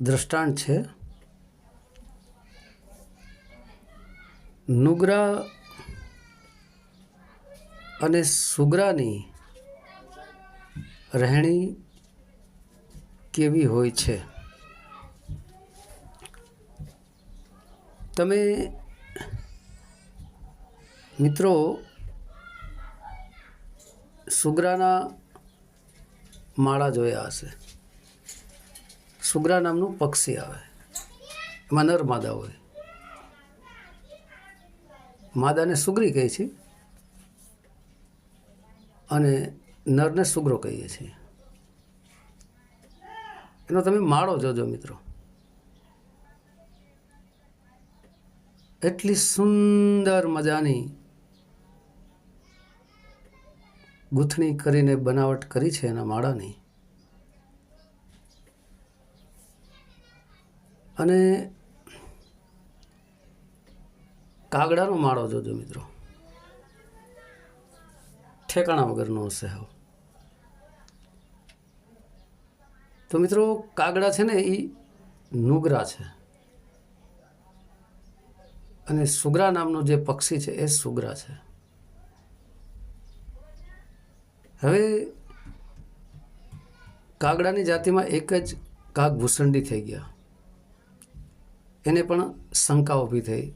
દ્રષ્ટાંત છે. નુગરા અને સુગરાની રહેણી કેવી હોય છે? તમે મિત્રો સુગરાના માળા જોયા હશે. સુગ્રા નામનું પક્ષી આવે. એમાં નર માદા હોય. માદાને સુગરી કહે છે. અને નરને સુગરો કહીએ છીએ. એનો તમે માળો જોજો મિત્રો. એટલી સુંદર મજાની ગૂંથણી કરીને બનાવટ કરી છે એના માળાની. અને કાગડાનો માળો જોજો મિત્રો. ઠેકાણા વગરનો હશે તો મિત્રો, કાગડા છે ને એ નુગરા છે. અને સુગરા નામનું જે પક્ષી છે, એ સુગરા છે. હવે કાગડાની જાતિમાં એક જ કાગ ભૂસંડી થઈ ગયા. એને પણ શંકા ઊભી થઈ.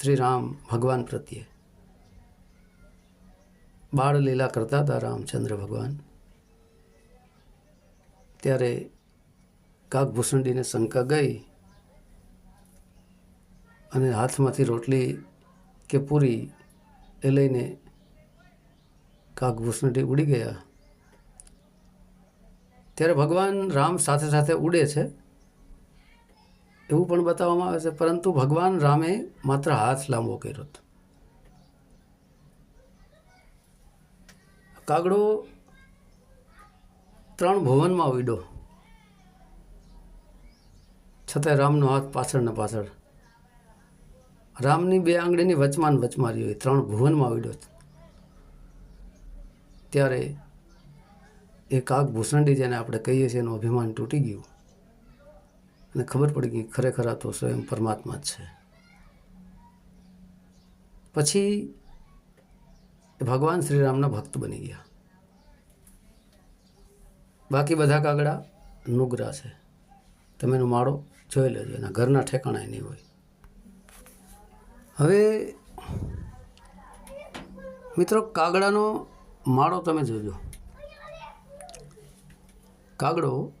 શ્રી રામ ભગવાન પ્રત્યે. બાળ લીલા કરતા હતા રામચંદ્ર ભગવાન. ત્યારે કાગભૂષણડીને શંકા ગઈ અને હાથમાંથી રોટલી કે પૂરી એ લઈને કાગભૂષણડી ઉડી ગયા. ત્યારે ભગવાન રામ સાથે સાથે ઉડે છે. એવું પણ બતાવવામાં આવે છે, પરંતુ ભગવાન રામે માત્ર હાથ લાંબો કર્યો હતો. કાગડો ત્રણ ભુવનમાં ઉડ્યો છતાંય રામનો હાથ પાછળ ને પાછળ. રામની બે આંગળીની વચમાં ને વચમાં રહ્યો ત્રણ ભુવનમાં ઉડ્યો ત્યારે એ કાગ ભૂસંડી જેને આપણે કહીએ છીએ એનું અભિમાન તૂટી ગયું. અને ખબર પડી ગઈ ખરેખર આ તો સ્વયં પરમાત્મા જ છે. પછી ભગવાન ભગવાન શ્રીરામના ભક્ત બની ગયા. બાકી બધા કાગડા નુગરા છે. તમે એનો માળો જોઈ લેજો, એના ઘરના ઠેકાણા નહીં હોય. હવે મિત્રો, કાગડાનો માળો તમે જોજો. કાગડો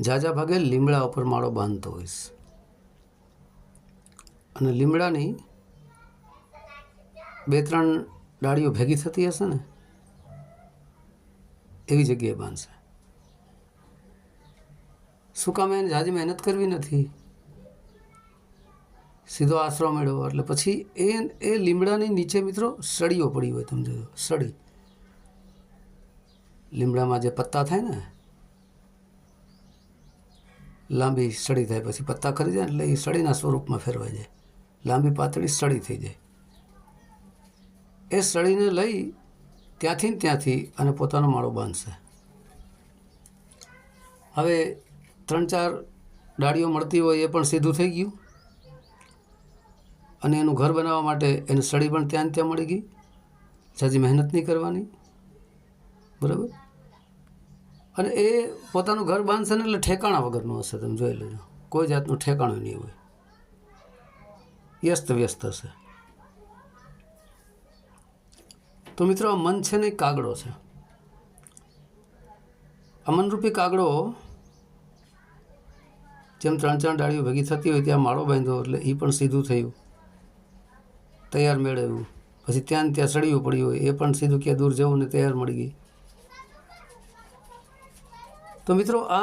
ઝાઝા ભાગે લીમડા ઉપર માળો બાંધતો હોઈશ. અને લીમડાની બે ત્રણ ડાળીઓ ભેગી થતી હશે ને, એવી જગ્યાએ બાંધશે. શું કામ એને ઝાઝી મહેનત કરવી નથી? સીધો આશરો મેળવો. એટલે પછી એ એ લીમડાની નીચે મિત્રો સળીઓ પડી હોય, તમે જોજો, સળી. લીમડામાં જે પત્તા થાય ને લાંબી સળી થાય પછી પત્તા ખરી જાય એટલે એ સળીના સ્વરૂપમાં ફેરવાઈ જાય. લાંબી પાતળી સળી થઈ જાય. એ સળીને લઈ ત્યાંથી ને ત્યાંથી અને પોતાનો માળો બાંધશે. હવે ત્રણ ચાર ડાળીઓ મળતી હોય એ પણ સીધું થઈ ગયું. અને એનું ઘર બનાવવા માટે એને સળી પણ ત્યાં ત્યાં મળી ગઈ. સાજી મહેનત નહીં કરવાની. બરાબર? અને એ પોતાનું ઘર બાંધશે ને એટલે ઠેકાણા વગરનું હશે, તમે જોઈ લેજો. કોઈ જાતનું ઠેકાણું નહીં હોય. વ્યસ્ત વ્યસ્ત હશે. તો મિત્રો, આ મન છે ને એ કાગડો છે. આ મનરૂપી કાગડો જેમ ત્રણ ત્રણ ડાળીઓ ભેગી થતી હોય ત્યાં માળો બાંધ્યો એટલે એ પણ સીધું થયું. તૈયાર મેળવ્યું. પછી ત્યાં ત્યાં સળિયું પડ્યું હોય, એ પણ સીધું ક્યાં દૂર જવું ને તૈયાર મળી ગઈ. તો મિત્રો આ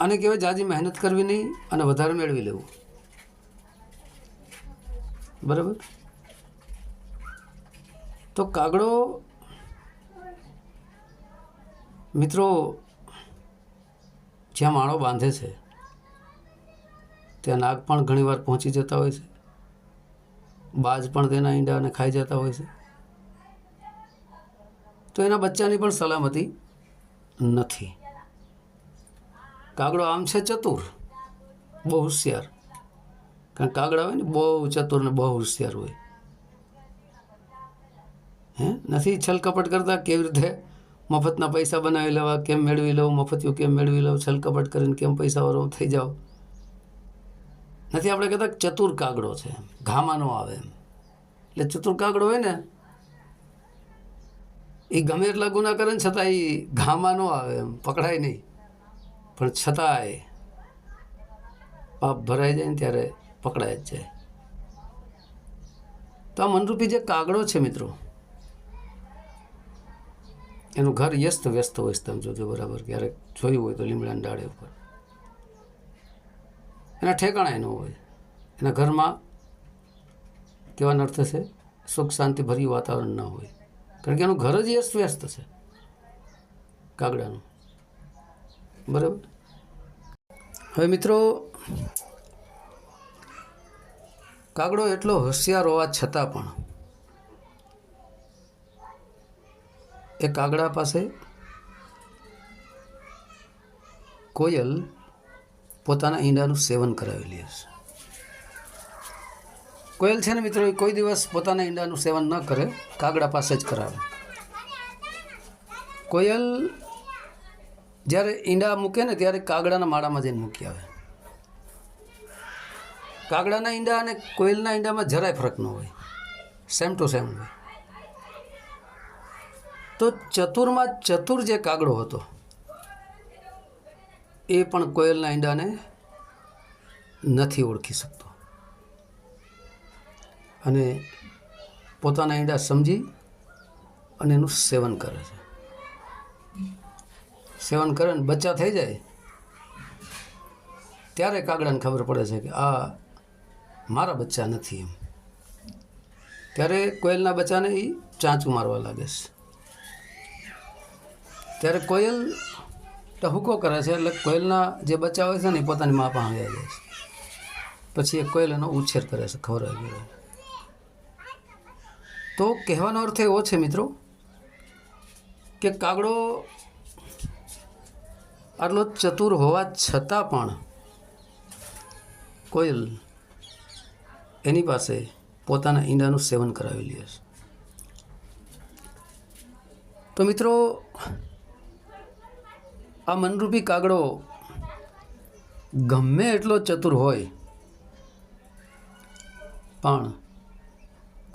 આને કહેવાય જાજી મહેનત કરવી નહીં અને વધારે મેળવી લેવું. બરાબર? તો કાગડો મિત્રો જ્યાં માળો બાંધે છે, ત્યાં નાગ પણ ઘણીવાર પહોંચી જતા હોય છે. બાજ પણ તેના ઈંડાને ખાઈ જતા હોય છે. તો એના બચ્ચાની પણ સલામતી નથી. કાગડો આમ છે ચતુર. બહુ હોશિયાર. કારણ કાગડા હોય ને, બહુ ચતુર ને બહુ હોશિયાર હોય. હે? નથી છલકપટ કરતા? કેવી રીતે? મફતના પૈસા બનાવી લેવા? કેમ મેળવી લઉં? મફતિયું કેમ મેળવી લઉં? છલકપટ કરીને કેમ પૈસાવાળો થઈ જાઓ નથી, આપણે કહેતા ચતુર કાગડો છે ઘામાં ન આવે એમ. એટલે ચતુર કાગડો હોય ને એ ગમે એટલા ગુના કરે ને છતાં એ ઘામાં ન આવે એમ, પકડાય નહીં. પણ છતાંય પાપ ભરાઈ જાય ને ત્યારે પકડાય જ જાય. તો આ મનરૂપી જે કાગડો છે મિત્રો, એનું ઘર વ્યસ્ત વ્યસ્ત હોય તમે જોજો બરાબર, ક્યારેક જોયું હોય તો લીમડાના ડાળે ઉપર. એના ઠેકાણા ન હોય. એના ઘરમાં કેવા અર્થ છે, સુખ શાંતિ ભર્યું વાતાવરણ ન હોય. કારણ કે એનું ઘર જ વ્યસ્ત વ્યસ્ત છે, કાગડાનું. બરાબર? હવે મિત્રો, કાગડો એટલો હોશિયાર હોવા છતાં પણ એ કાગડા પાસે કોયલ પોતાના ઈંડાનું સેવન કરાવેલી હશે. કોયલ છે ને મિત્રો, એ કોઈ દિવસ પોતાના ઈંડાનું સેવન ન કરે, કાગડા પાસે જ કરાવે. કોયલ જ્યારે ઈંડા મૂકે ને ત્યારે કાગડાના માળામાં જઈને મૂકી આવે. કાગડાના ઈંડા અને કોયલના ઈંડામાં જરાય ફરક ન હોય. સેમ ટુ સેમ હોય. તો ચતુરમાં ચતુર જે કાગડો હતો, એ પણ કોયલના ઈંડાને નથી ઓળખી શકતો. અને પોતાના ઈંડા સમજી અને એનું સેવન કરે છે. સેવન કરે ને બચ્ચા થઈ જાય, ત્યારે કાગડાને ખબર પડે છે કે આ મારા બચ્ચા નથી એમ. ત્યારે કોયલના બચ્ચાને એ ચાંચું મારવા લાગે છે. ત્યારે કોયલ ટહુકો કરે છે, એટલે કોયલના જે બચ્ચા હોય છે ને એ પોતાની મા પાસે આવી જાય છે. પછી એ કોયલ એનો ઉછેર કરે છે ગયો. તો કહેવાનો અર્થ એવો છે, મિત્રો, કે કાગડો આટલો ચતુર હોવા છતાં પણ કોયલ એની પાસે પોતાના ઈંડાનું સેવન કરાવી લે છે. તો મિત્રો, આ મનરૂપી કાગડો ગમે એટલો ચતુર હોય, પણ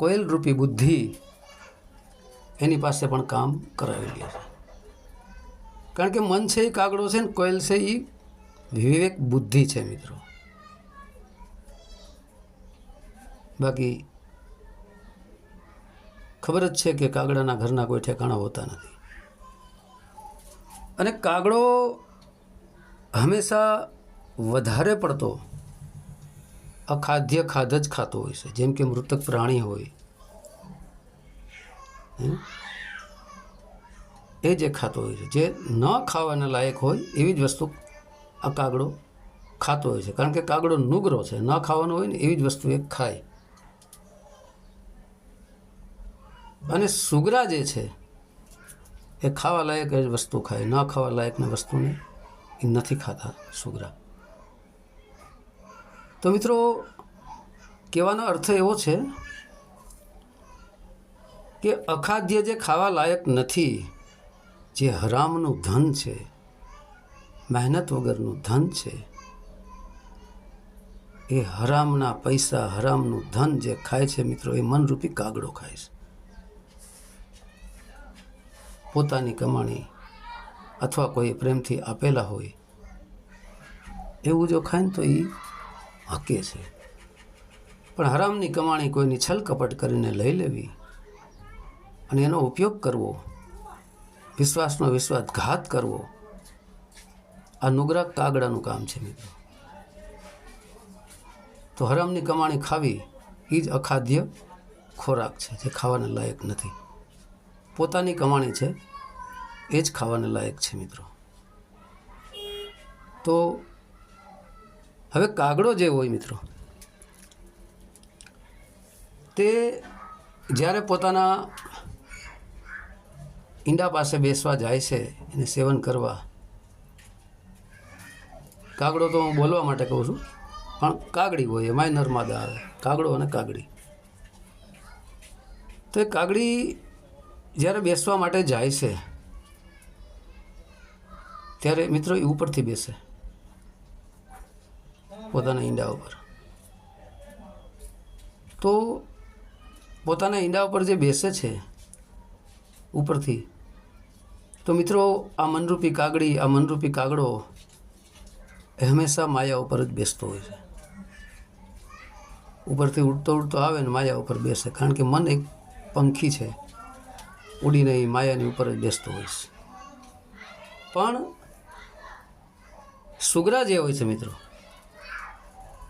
કોયલ રૂપી બુદ્ધિ એની પાસે પણ કામ કરાવેલી છે. કારણ કે મન છે એ કાગડો છે ને કોયલ છે એ વિવેક બુદ્ધિ છે મિત્રો. બાકી ખબર જ છે કે કાગડાના ઘરના કોઈ ઠેકાણા હોતા નથી. અને કાગડો હંમેશા વધારે પડતો અખાદ્ય ખાધ જ ખાતો હોય છે. જેમ કે મૃતક પ્રાણી હોય? એ જે ખાતો હોય છે. જે ન ખાવાના લાયક હોય એવી જ વસ્તુ આ કાગડો ખાતો હોય છે. કારણ કે કાગડો નુગરો છે. ન ખાવાનો હોય ને એવી જ વસ્તુ એ ખાય. અને સુગરા જે છે, એ ખાવા લાયક જ વસ્તુ ખાય. ન ખાવા લાયકની વસ્તુને એ નથી ખાતા સુગરા. તો મિત્રો, કહેવાનો અર્થ એવો છે કે અખાદ્ય જે ખાવા લાયક નથી, જે હરામનું ધન છે, મહેનત વગરનું ધન છે, એ હરામના પૈસા, હરામનું ધન જે ખાય છે મિત્રો, એ મનરૂપી કાગડો ખાય છે. પોતાની કમાણી અથવા કોઈ પ્રેમથી આપેલા હોય, એવું જો ખાય ને તો એ હકે છે. પણ હરામની કમાણી કોઈની છલકપટ કરીને લઈ લેવી અને એનો ઉપયોગ કરવો, વિશ્વાસનો વિશ્વાસઘાત કરવો, આ નુગરા કાગડાનું કામ છે મિત્રો. તો હરામની કમાણી ખાવી એ જ અખાદ્ય ખોરાક છે જે ખાવાને લાયક નથી. પોતાની કમાણી છે એ જ ખાવાને લાયક છે મિત્રો. તો હવે કાગડો જે હોય મિત્રો, તે જ્યારે પોતાના ઈંડા પાસે બેસવા જાય છે એને સેવન કરવા, કાગડો તો હું બોલવા માટે કહું છું, પણ કાગડી હોય એમાંય નર્મદા આવે, કાગડો અને કાગડી. તો એ કાગડી જ્યારે બેસવા માટે જાય છે, ત્યારે મિત્રો એ ઉપરથી બેસે. પોતાના ઈંડા ઉપર. તો પોતાના ઈંડા ઉપર જે બેસે છે ઉપરથી, તો મિત્રો આ મનરૂપી કાગડી આ મનરૂપી કાગડો એ હંમેશા માયા ઉપર જ બેસતો હોય છે. ઉપરથી ઉડતો ઉડતો આવે ને માયા ઉપર બેસે, કારણ કે મન એક પંખી છે. ઉડીને એ માયાની ઉપર જ બેસતો હોય છે. પણ સુગરા જે હોય છે મિત્રો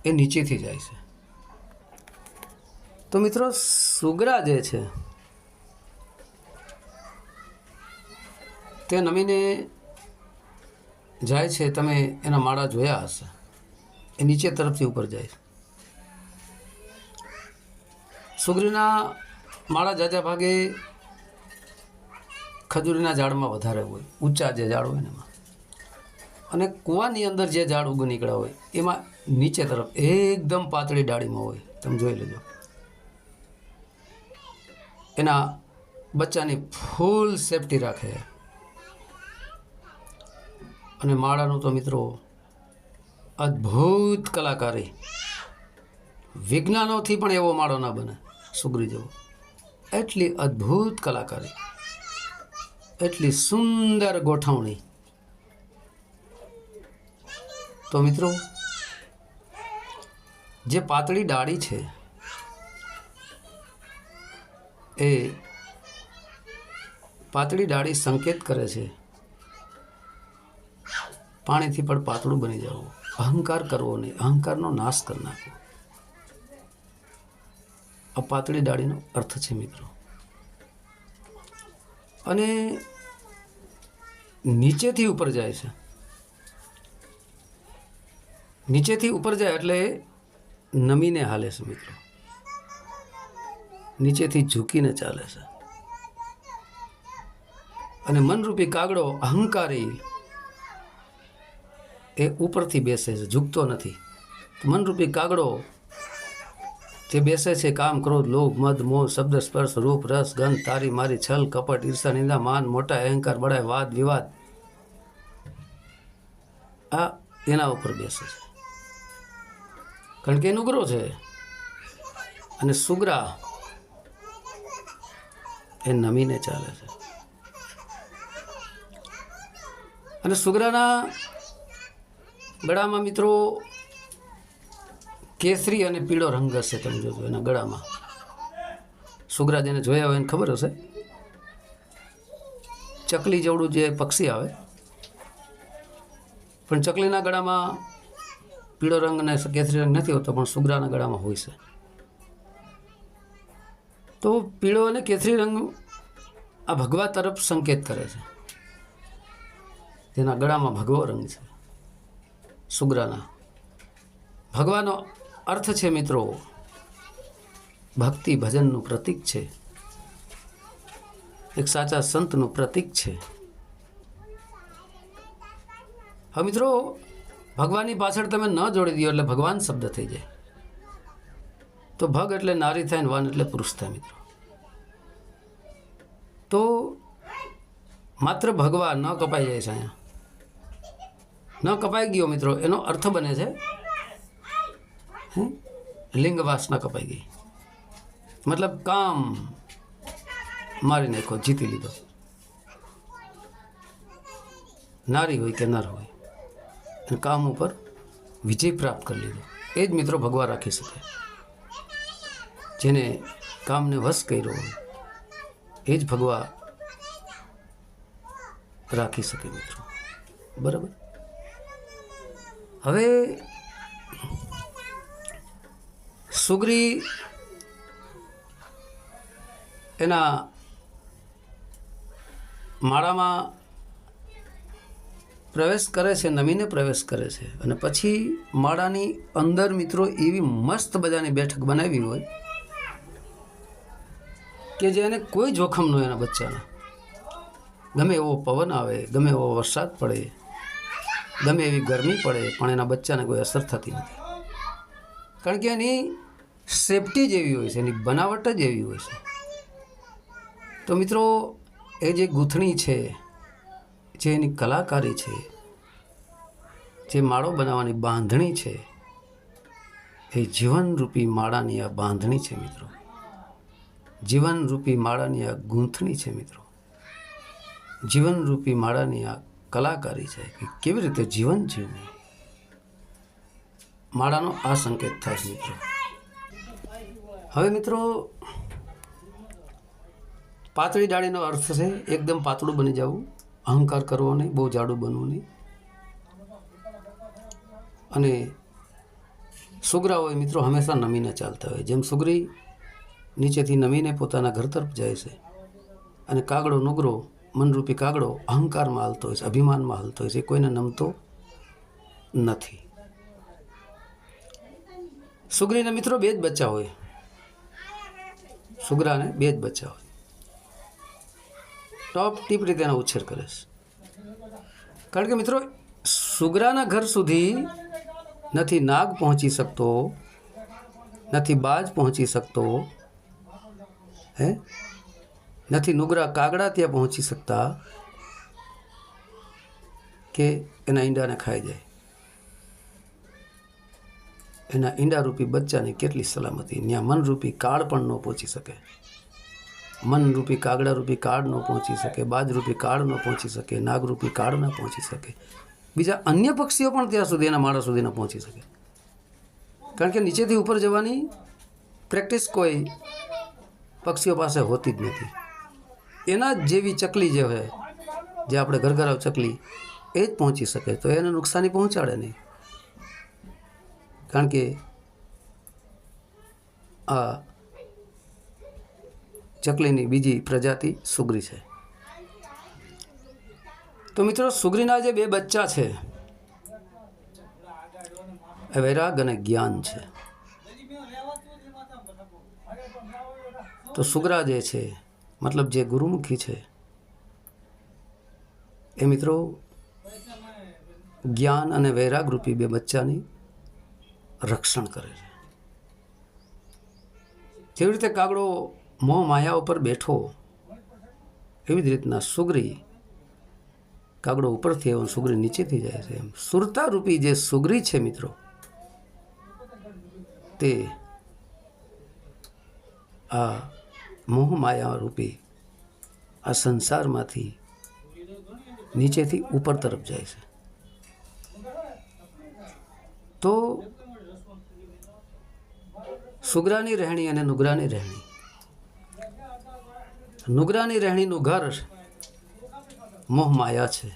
એ નીચેથી જાય છે. તો મિત્રો, સુગરા જે છે, તે નમીને જાય છે, તમે એના માળા જોયા હશે. એ નીચે તરફથી ઉપર જાય છે. સુગરીના માળા જાજા ભાગે ખજૂરીના ઝાડમાં વધારે હોય, ઊંચા જે ઝાડ હોય ને એમાં. અને કૂવાની અંદર જે ઝાડ ઉગી નીકળ્યા હોય, એમાં નીચે તરફ, એકદમ પાતળી ડાળીમાં હોય, તમે જોઈ લેજો. એના બચ્ચાની ફૂલ સેફટી રાખે. અને માળાનું તો મિત્રો અદ્ભુત કલાકારી. વિજ્ઞાનોથી પણ એવો માળો ના બને, સુગરી જેવો. એટલી અદ્ભુત કલાકારી. એટલી સુંદર ગોઠવણી. તો મિત્રો જે પાતળી ડાળી છે, એ પાતળી ડાળી સંકેત કરે છે. પાણીથી પણ પાતળું બની જવું અહંકાર કરવો નહીં. અહંકારનો નાશ કરી નાખવો આ પાતળી ડાળીનો અર્થ છે મિત્રો. અને નીચેથી ઉપર જાય છે. નીચેથી ઉપર જાય એટલે નમીને હાલે છે મિત્રો. નીચેથી ઝૂકીને ચાલે છે. અને મનરૂપી કાગડો અહંકારી એ ઉપરથી બેસે છે, ઝૂકતો નથી. મનરૂપી કાગડો જે બેસે છે, કામ, ક્રોધ, લોભ, મદ, મોહ, શબ્દ, સ્પર્શ, રૂપ, રસ, ગંધ, તારી, મારી, છલ, કપટ, ઈર્ષા, નિંદા, માન, મોટા, અહંકાર બળાય વાદ, વિવાદ આ એના ઉપર બેસે છે. કારણ કે એનું નુગરો છે. અને સુગરા એ નમીને ચાલે છે. અને સુગરાના ગળામાં મિત્રો કેસરી અને પીળો રંગ હશે તમે જોજો એના ગળામાં. સુગરા જેને જોયા હોય એને ખબર હશે. ચકલી જેવડું જે પક્ષી આવે. પણ ચકલીના ગળામાં પીળો રંગ અને કેસરી રંગ નથી હોતો પણ સુગરાના ગળામાં હોય છે. તો પીળો અને કેસરી રંગ આ ભગવા તરફ સંકેત કરે છે. તેના ગળામાં ભગવો રંગ છે, સુગરાના. ભગવાનો અર્થ છે મિત્રો, ભક્તિ ભજનનું પ્રતીક છે. એક સાચા સંતનું પ્રતીક છે. હવે મિત્રો ભગવાનની પાછળ તમે ન જોડી દો એટલે ભગવાન શબ્દ થઈ જાય. તો ભગ એટલે નારી થાય ને વાન એટલે પુરુષ થાય મિત્રો. તો માત્ર ભગવાન ન કપાઈ જાય છે અહીંયા. ન કપાઈ ગયો મિત્રો, એનો અર્થ બને છે, હે? લિંગ વાસના કપાઈ ગઈ. મતલબ કામ મારી નાખો જીતી લીધો. નારી હોય કે નર હોય. કામ ઉપર વિજય પ્રાપ્ત કરી લીધો. એ જ મિત્રો ભગવા રાખી શકે. જેને કામને વશ કર્યો એ જ ભગવા રાખી શકે મિત્રો. બરાબર? હવે સુગ્રી એના માળામાં પ્રવેશ કરે છે નમીને પ્રવેશ કરે છે. અને પછી માળાની અંદર મિત્રો એવી મસ્ત બધાની બેઠક બનાવી હોય કે જે એને કોઈ જોખમ ન એના બચ્ચાને. ગમે એવો પવન આવે, ગમે એવો વરસાદ પડે, ગમે એવી ગરમી પડે, પણ એના બચ્ચાને કોઈ અસર થતી નથી. કારણ કે એની સેફટી જેવી હોય છે, એની બનાવટ જ એવી હોય છે. તો મિત્રો, એ જે ગૂંથણી છે જે એની કલાકારી છે, જે માળો બનાવવાની બાંધણી છે, એ જીવનરૂપી માળાની આ બાંધણી છે મિત્રો. જીવનરૂપી માળાની આ ગૂંથણી છે મિત્રો. જીવનરૂપી માળાની આ કલાકારી છે કે કેવી રીતે જીવન જીવવું? માળાનો આ સંકેત થાય મિત્રો. હવે મિત્રો, પાતળી ડાળીનો અર્થ છે, એકદમ પાતળું બની જવું. અહંકાર કરવો નહીં, બહુ જાડું બનવું નહીં. અને સુગરા હોય મિત્રો હંમેશા નમીને ચાલતા હોય. જેમ સુગરી નીચેથી નમીને પોતાના ઘર તરફ જાય છે અને કાગડો નુગરો, મનરૂપી કાગડો અહંકારમાં હાલતો હોય છે, અભિમાનમાં હાલતો હોય છે કોઈને નમતો નથી. સુગરીના મિત્રો બે જ બચ્ચા હોય. સુગરાને બે જ બચ્ચા હોય. ટોપ ટીપ રીતે એનો ઉછેર કરે છે કારણ કે મિત્રો, સુગરાના ઘર સુધી નથી નાગ પહોંચી શકતો, નથી બાજ પહોંચી શકતો, હે? નથી નુગરા કાગડા ત્યાં પહોંચી શકતા કે એના ઈંડાને ખાઈ જાય. એના ઈંડારૂપી બચ્ચાની કેટલી સલામતી ત્યાં મનરૂપી કાળ પણ ન પહોંચી શકે. મનરૂપી કાગડારૂપી કાળ ન પહોંચી શકે, બાજરૂપી કાળ ન પહોંચી શકે, નાગરૂપી કાળ ન પહોંચી શકે. બીજા અન્ય પક્ષીઓ પણ ત્યાં સુધી, એના માળા સુધી ન પહોંચી શકે. કારણ કે નીચેથી ઉપર જવાની પ્રેક્ટિસ કોઈ પક્ષીઓ પાસે હોતી જ નથી. એના જેવી ચકલી જે હોય, જે આપણે ઘરઘરાવ ચકલી, એ જ પહોંચી શકે. તો એને નુકસાની પહોંચાડે નહીં. કારણ કે આ ચકલીની બીજી પ્રજાતિ સુગરી છે. તો મિત્રો, સુગરીના જે બે બચ્ચા છે, એ વૈરાગ અને જ્ઞાન છે. તો સુગરા જે છે, મતલબ જે ગુરુમુખી છે, એ મિત્રો, જ્ઞાન અને વૈરાગ રૂપી બે બચ્ચાની રક્ષણ કરે છે. જેવી રીતે કાગડો મોહ માયા ઉપર બેઠો. એવી જ રીતના સુગરી કાગડો ઉપરથી એવો સુગરી નીચેથી જાય છે. એમ સુરતા રૂપી જે સુગરી છે મિત્રો, તે આ મોહ માયા રૂપી આ સંસારમાંથી નીચેથી ઉપર તરફ જાય છે. તો સુગરાની રહેણી અને નુગરાની રહેણી નુગરાની રહેણીનું ઘર મોહ માયા છે.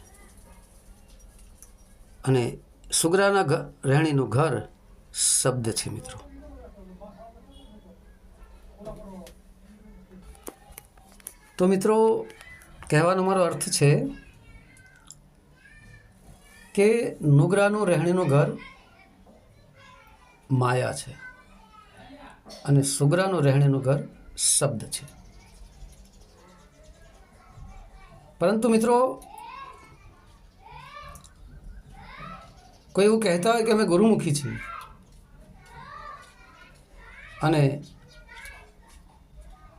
અને સુગરાના રહેણીનું ઘર શબ્દ છે મિત્રો. તો મિત્રો, કહેવાનો મારો અર્થ છે કે નુગરાનું રહેણીનું ઘર માયા છે અને સુગરાનું રહેણીનું ઘર શબ્દ છે. પરંતુ મિત્રો, કોઈ એવું કહેતા હોય કે અમે ગુરુમુખી છીએ. અને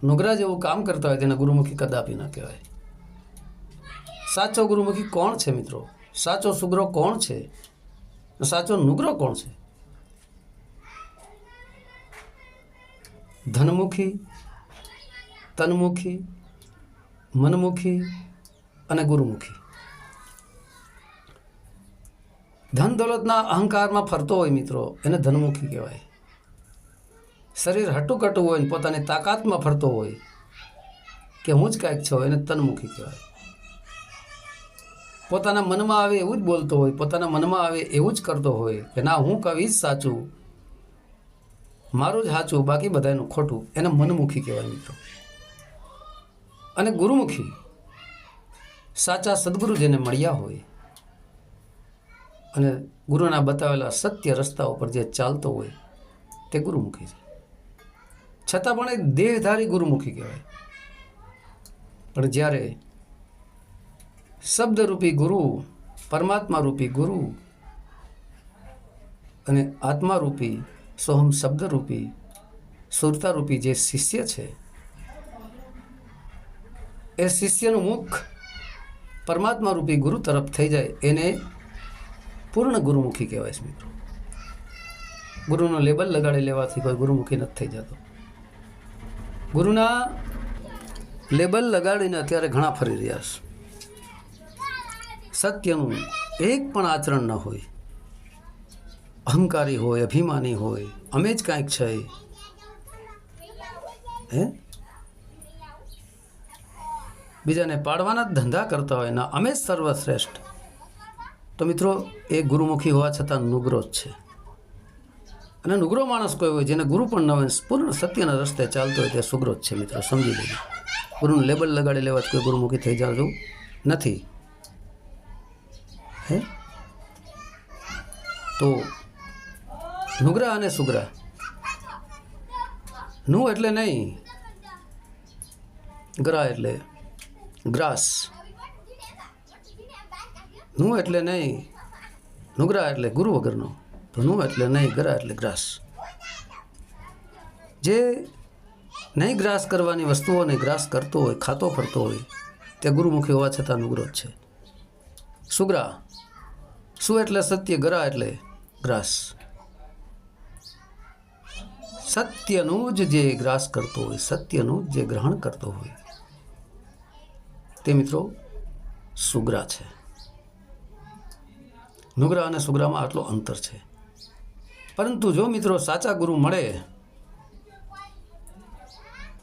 નુગરા જેવું કામ કરતા હોય તેને ગુરુમુખી કદાપી ન કહેવાય. સાચો ગુરુમુખી કોણ છે મિત્રો? સાચો સુગ્રો કોણ છે? સાચો નુગ્રો કોણ છે? ધનમુખી, તનમુખી, મનમુખી અને ગુરુમુખી. ધન દોલતના અહંકારમાં ફરતો હોય મિત્રો, એને ધનમુખી કહેવાય. શરીર હટુકટું હોય ને પોતાની તાકાતમાં ફરતો હોય, કે હું જ કાંઈક છો, એને તનમુખી કહેવાય. પોતાના મનમાં આવે એવું જ બોલતો હોય, પોતાના મનમાં આવે એવું જ કરતો હોય, કે ના, હું કવિ જ સાચું, મારું જ સાચું, બાકી બધાનું ખોટું, એને મનમુખી કહેવાય મિત્રો. અને ગુરુમુખી સાચા સદગુરુ જેને મળ્યા હોય અને ગુરુના બતાવેલા સત્ય રસ્તા ઉપર જે ચાલતો હોય તે ગુરુમુખી છે. છતાં પણ એ દેહધારી ગુરુમુખી કહેવાય. પણ જ્યારે શબ્દરૂપી ગુરુ પરમાત્મા રૂપી ગુરુ અને આત્મારૂપી, સોહમ શબ્દરૂપી, સુરતારૂપી જે શિષ્ય છે, એ શિષ્યનું મુખ પરમાત્મા રૂપી ગુરુ તરફ થઈ જાય એને પૂર્ણ ગુરુમુખી કહેવાય છે મિત્રો. ગુરુનો લેબલ લગાડી લેવાથી કોઈ ગુરુમુખી નથી થઈ જતો. ગુરુના લેબલ લગાડીને અત્યારે ઘણા ફરી રહ્યા છે. સત્યનું એક પણ આચરણ ન હોય. અહંકારી હોય, અભિમાની હોય, અમે જ કાંઈક છે. હે? બીજાને પાડવાના ધંધા કરતા હોય ના અમે સર્વશ્રેષ્ઠ. તો મિત્રો, એ ગુરુમુખી હોવા છતાં નુગરો જ છે. અને નુગરો માણસ કોઈ હોય, જેને ગુરુ પણ ન હોય, પૂર્ણ સત્યના રસ્તે ચાલતો હોય તે સુગ્રો જ છે મિત્રો, સમજી લેજો. ગુરુનું લેબલ લગાડી લેવાથી કોઈ ગુરુમુખી થઈ જવું નથી. હે? તો નુગરા અને સુગરા. નું એટલે નહીં. ગ્રા એટલે ગ્રાસ. નું એટલે નહીં. નુગરા એટલે ગુરુ વગરનો. તો નું એટલે નહીં, ગરા એટલે ગ્રાસ. જે નહીં ગ્રાસ કરવાની વસ્તુઓને ગ્રાસ કરતો હોય, ખાતો ફરતો હોય, તે ગુરુમુખી હોવા છતાં નુગરો છે. સુગ્રા સુ એટલે સત્ય? ગરા એટલે ગ્રાસ. સત્યનું જ જે ગ્રાસ કરતો હોય, સત્યનું જે ગ્રહણ કરતો હોય તે મિત્રો સુગ્રા છે. નુગરા અને સુગ્રામાં આટલો અંતર છે. પરંતુ જો મિત્રો સાચા ગુરુ મળે,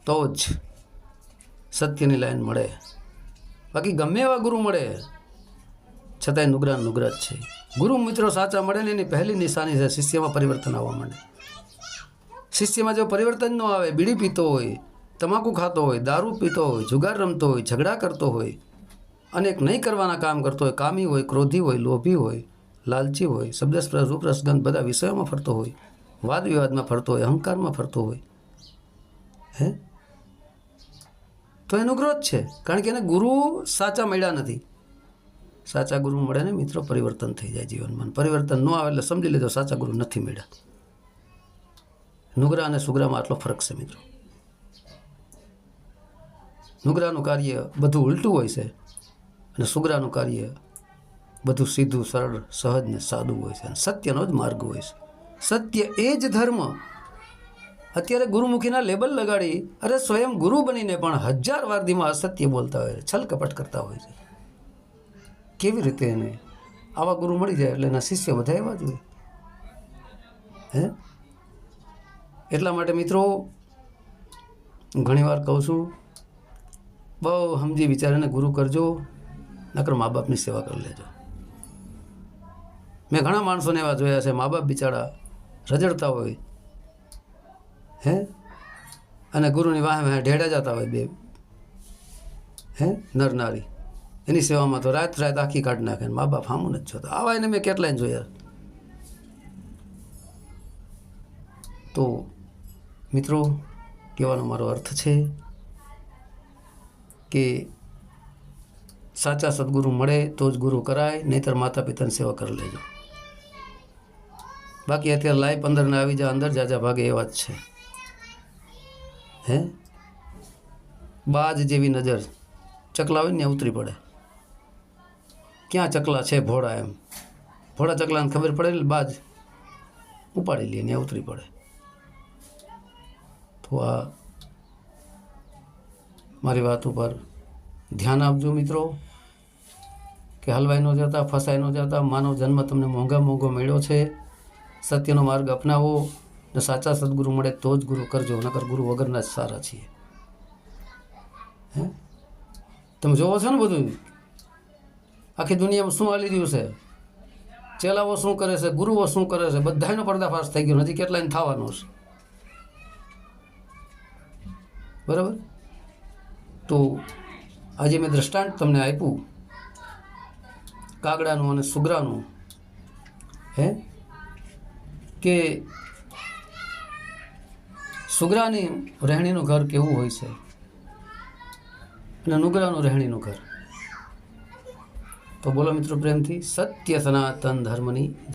તો જ સત્યની લાઈન મળે. બાકી ગમે એવા ગુરુ મળે, છતાંય નુગરા નુગરા જ છે. ગુરુ મિત્રો સાચા મળે ને એની પહેલી નિશાની છે, શિષ્યમાં પરિવર્તન આવવા માંડે. શિષ્યમાં જો પરિવર્તન ન આવે, બીડી પીતો હોય તમાકુ ખાતો હોય, દારૂ પીતો હોય, જુગાર રમતો હોય, ઝઘડા કરતો હોય, અનેક નહીં કરવાના કામ કરતો હોય, કામી હોય, ક્રોધી હોય, લોભી હોય, લાલચી હોય શબ્દસ્પ્રસ રૂપરસગંધ બધા વિષયોમાં ફરતો હોય વાદ વિવાદમાં ફરતો હોય, અહંકારમાં ફરતો હોય. હે? તો એનો ગ્રોથ છે, કારણ કે એને ગુરુ સાચા મળ્યા નથી. સાચા ગુરુ મળે ને મિત્રો પરિવર્તન થઈ જાય જીવનમાં. પરિવર્તન ન આવે એટલે સમજી લેજો સાચા ગુરુ નથી મળ્યા. નુગરા અને સુગરામાં આટલો ફરક છે મિત્રો. નુગરાનું કાર્ય બધું ઉલટું હોય છે અને સુગરાનું કાર્ય બધું સીધું, સરળ, સહજ ને સાદું હોય છે. અને સત્યનો જ માર્ગ હોય છે. સત્ય એ જ ધર્મ. અત્યારે ગુરુમુખીના લેબલ લગાડી, અરે સ્વયં ગુરુ બનીને પણ હજાર વારદીમાં અસત્ય બોલતા હોય છે છલ કપટ કરતા હોય છે. કેવી રીતે એને? આવા ગુરુ મળી જાય એટલે એના શિષ્ય બધા એવા જ હોય. હે? એટલા માટે મિત્રો, ઘણીવાર કહું છું બહુ સમજી વિચારીને ગુરુ કરજો, નકર મા બાપની સેવા કરી લેજો. મેં ઘણા માણસોને એવા જોયા છે મા બાપ બિચારા રજડતા હોય, હે? અને ગુરુની વાહે વાહે ઢેડા જતા હોય બે, હે? નર નારી. એની સેવામાં તો રાત રાત આખી કાઢી નાખે મા બાપ સામું નથી જોતા. આવા એને મેં કેટલાય જોયા. તો મિત્રો, કહેવાનો મારો અર્થ છે કે સાચા સદગુરુ મળે તો જ ગુરુ કરાય, નહીતર માતા પિતાની સેવા કરી લેજો. બાકી અત્યારે લાઈ અંદરને આવી જા, અંદર જાજા ભાગે એવા જ છે. હે? બાજ જેવી નજર. ચકલા હોય ને ઉતરી પડે. ક્યાં ચકલા છે ભોળા એમ? ભોળા ચકલાને ખબર પડે બાજ? ઉપાડી લે ને ઉતરી પડે. તો આ મારી વાત ઉપર ધ્યાન આપજો મિત્રો. કે હલવાઈ ન જતા, ફસાઈ ન જતા, માનવ જન્મ તમને મોંઘા મોંઘો મળ્યો છે. સત્યનો માર્ગ અપનાવો ને સાચા સદગુરુ મળે તો જ ગુરુ કરજો, નકર ગુરુ વગરના જ સારા છીએ. હે? તમે જોવો છો ને બધું? આખી દુનિયામાં શું હાલી રહ્યું છે? ચેલાઓ શું કરે છે? ગુરુઓ શું કરે છે? બધાનો પર્દાફાશ થઈ ગયો, હજી કેટલાય થવાનો છે? બરાબર? તો આજે મેં દ્રષ્ટાંત તમને આપ્યું. કાગડાનું અને સુગરાનું. હે? કે સુગરાની રહેણીનું ઘર કેવું હોય છે? અને નુગરાનું રહેણીનું ઘર? તો બોલો મિત્રો પ્રેમથી, સત્ય સનાતન ધર્મની